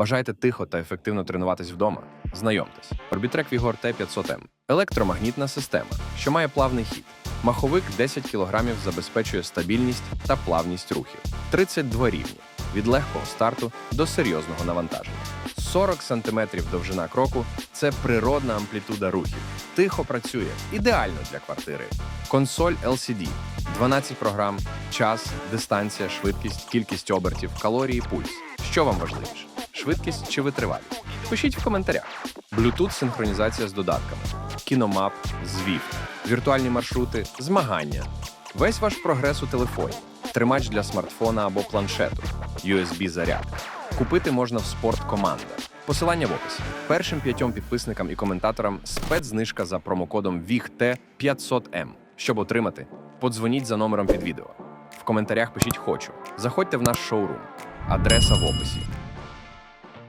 Бажаєте тихо та ефективно тренуватись вдома? Знайомтесь. Orbitrek Vigor T500M – електромагнітна система, що має плавний хід. Маховик 10 кг забезпечує стабільність та плавність рухів. 32 рівні від легкого старту до серйозного навантаження. 40 см довжина кроку це природна амплітуда рухів. Тихо працює, ідеально для квартири. Консоль LCD, 12 програм, час, дистанція, швидкість, кількість обертів, калорії, пульс. Що вам важливіше? Швидкість чи витривалість? Пишіть в коментарях. Bluetooth синхронізація з додатками, кіномап, Zwift, віртуальні маршрути, змагання. Весь ваш прогрес у телефоні, тримач для смартфона або планшету, USB зарядка. Купити можна в спорт Команда. Посилання в описі. Першим п'ятьом підписникам і коментаторам спецзнижка за промокодом VIGT 500M. Щоб отримати, подзвоніть за номером під відео. В коментарях пишіть хочу. Заходьте в наш шоурум. Адреса в описі.